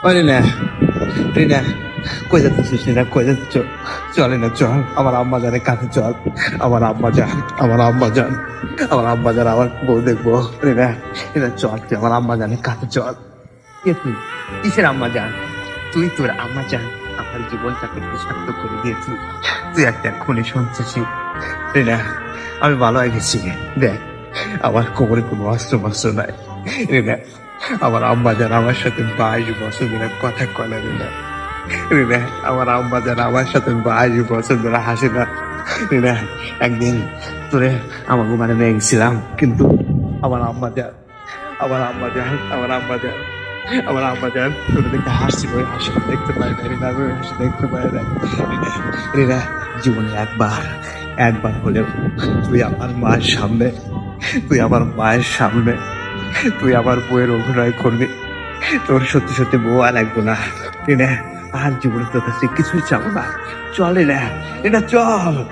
ওরে না রিনা কই যাচ্ছিস রিনা কই যাচ্ছ চলে না চল আমার আম্মা জানে কাছে চল আমার আম্মা যান আমার আম্মা যান আমার আম্মা যান আমার বউ দেখব রিনা রিনা চল তুই আমার আম্মা জানে কাছে চল কে তুই কিসের আম্মা যান তুই তোর আম্মা যান আমার জীবনটাকে বিষাক্ত করে দিয়েছিস তুই একটা খুনি সন্ত্রাসী রিনা আমি ভালো হয়ে গেছি দেখ আমার কোমরে কোনো অস্ত্র মস্ত্র নাই রিনা আমার আম্মা যান আমার সাথে বাইশ বছর ধরে কথা কলে রিনা রিনা আমার আম্মা যান আমার সাথে বাইশ বছর ধরে হাসে না। রিনা একদিন তোরে আমার ঘুমানে নিয়ে গেছিলাম, কিন্তু আমার আম্মা যান আমার আম্মা যান আমার আম্মা যান আমার আম্মা যান তোর দেখতে হাসছি ওই হাসি দেখতে পাই না রিনা আমি হাসি দেখতে পাই না রিনা জীবনে একবার একবার হলেও তুই আমার মায়ের সামনে, তুই আমার মায়ের সামনে তুই আমার বউয়ের অভিনয় করবি। তোর সত্যি সত্যি বউ আর লাগবো না। আর জীবনে তোর কাছে কিছুই চাবো না। চলে না, এটা চল।